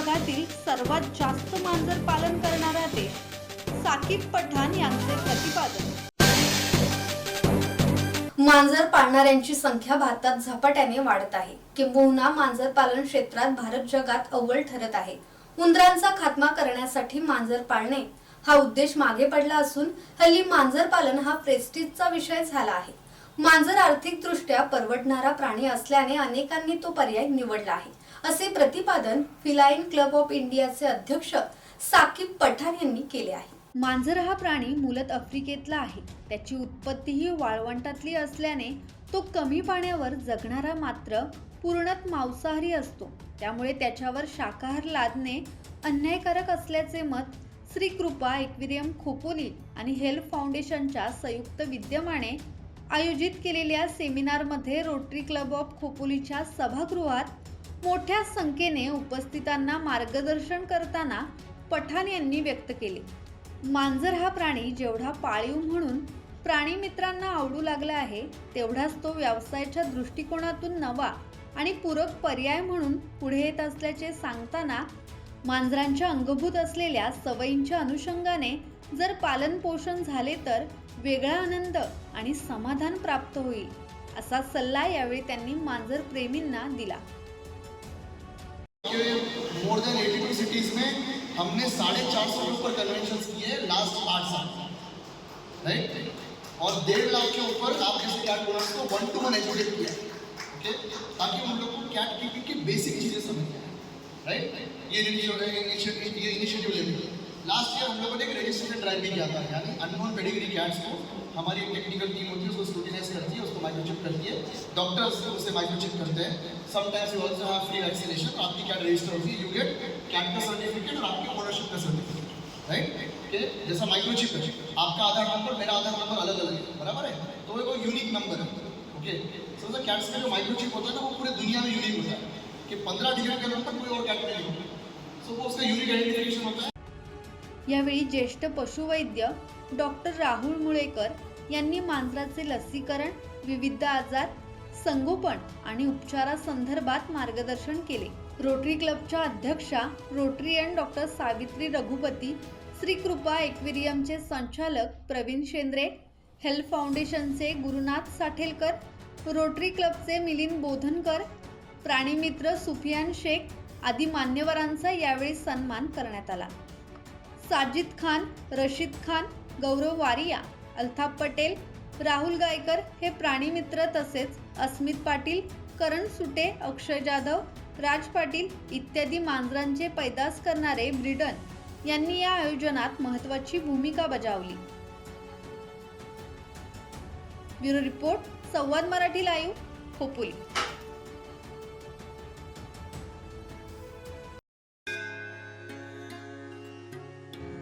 जगातील सर्वात जास्त मांजर पालन करणारा देश साकीब पठाण यांचे प्रतिपादन. मांजर पाळणाऱ्यांची संख्या भारतात झपाट्याने वाढत आहे. किंबहुना मांजर पालन क्षेत्रात भारत जगात अव्वल ठरत आहे. उंदरांचा खात्मा करण्यासाठी मांजर पाळणे हा उद्देश मागे पडला असून हल्ली मांजर पालन हा प्रेस्टिजचा विषय झाला आहे. मांजर आर्थिकदृष्ट्या परवडणारा प्राणी असल्याने अनेकांनी तो पर्याय निवडला आहे. असे प्रतिपादन फिलाईन क्लब ऑफ इंडियाचे अध्यक्ष साकिब पठाण यांनी केले आहे. मांजर हा प्राणी मूलत आफ्रिकेतला आहे. त्याची उत्पत्तीही वाळवंटातली असल्याने तो कमी पाण्यावर जगणारा मात्र पूर्णत मांसाहारी असतो. त्यामुळे त्याच्यावर शाकाहार लादणे अन्यायकारक असल्याचे मत श्री कृपा एक्वेरियम खोपोली आणि हेल्थ फाउंडेशनच्या संयुक्त विद्यमाने आयोजित केलेल्या सेमिनारमध्ये रोटरी क्लब ऑफ खोपोलीच्या सभागृहात मोठ्या संख्येने उपस्थितांना मार्गदर्शन करताना पठाण यांनी व्यक्त केले. मांजर हा प्राणी जेवढा पाळीव म्हणून प्राणी मित्रांना आवडू लागला आहे तेवढाच तो व्यवसायाच्या दृष्टिकोनातून नवा आणि पूरक पर्याय म्हणून पुढे येत असल्याचे सांगताना मांजरांच्या अंगभूत असलेल्या सवयींच्या अनुषंगाने जर पालन पोषण झाले तर वेगळा आनंद आणि समाधान प्राप्त होईल असा सल्ला यावेळी त्यांनी मांजर प्रेमींना दिला. मोर देन 82 सिटीज़ में हमने साढ़े चार सौ के ऊपर कन्वेंशन किए लास्ट आठ साल राइट और डेढ़ लाख के ऊपर आप जैसे कैट ओनर्स को वन टू वन एजुकेट किया ओके ताकि उन लोग को कैट कीपिंग की बेसिक चीज़ें समझ में राइट ये इनिशिएटिव ये इनिशिएटिव लास्ट ईयर हम लोगों ने एक रजिस्ट्रेशन ड्राइव भी किया था, यानी अननोन पेडिग्री कैट्स को हमारी एक टेक्निकल टीम होती है, उसको स्क्रूटिनाइज करती है, उसको माइक्रोचिप करती है। डॉक्टर्स उसे माइक्रोचिप करते हैं। Sometimes you also have free vaccination आपकी कैट रजिस्टर होती है? यू गेट कैट का सर्टिफिकेट और आपकी ओनरशिप का सर्टिफिकेट राइट कि जैसा माइक्रोचिप है, आपका आधार नंबर मेरा आधार नंबर अलग अलग है, बराबर है? तो वो यूनिक नंबर है ओके सो द कैट्स का जो माइक्रोचिप होता है ना, वो पूरे दुनिया में यूनिक होता है, कि पंद्रह डिजिट के नंबर कोई और कैट नहीं होता। सो वो उसका यूनिक आइडेंटिफिकेशन होता है। यावेळी ज्येष्ठ पशुवैद्य डॉक्टर राहुल मुळेकर यांनी मांजराचे लसीकरण विविध आजार संगोपन आणि उपचारासंदर्भात मार्गदर्शन केले. रोटरी क्लबच्या अध्यक्षा रोटरीयन डॉक्टर सावित्री रघुपती श्री कृपा एक्वेरियमचे संचालक प्रवीण शेंद्रे हेल्थ फाउंडेशनचे गुरुनाथ साठेलकर रोटरी क्लबचे मिलिंद बोधनकर प्राणीमित्र सुफियान शेख आदी मान्यवरांचा यावेळी सन्मान करण्यात आला. साजिद खान रशीद खान गौरव वारिया अल्ताफ पटेल राहुल गायकर हे प्राणीमित्र तसेच अस्मित पाटील करण सुटे अक्षय जाधव राज पाटील इत्यादी मांजरांचे पैदास करणारे ब्रिडन यांनी या आयोजनात महत्त्वाची भूमिका बजावली. Bureau report Samvad Marathi live Khopoli.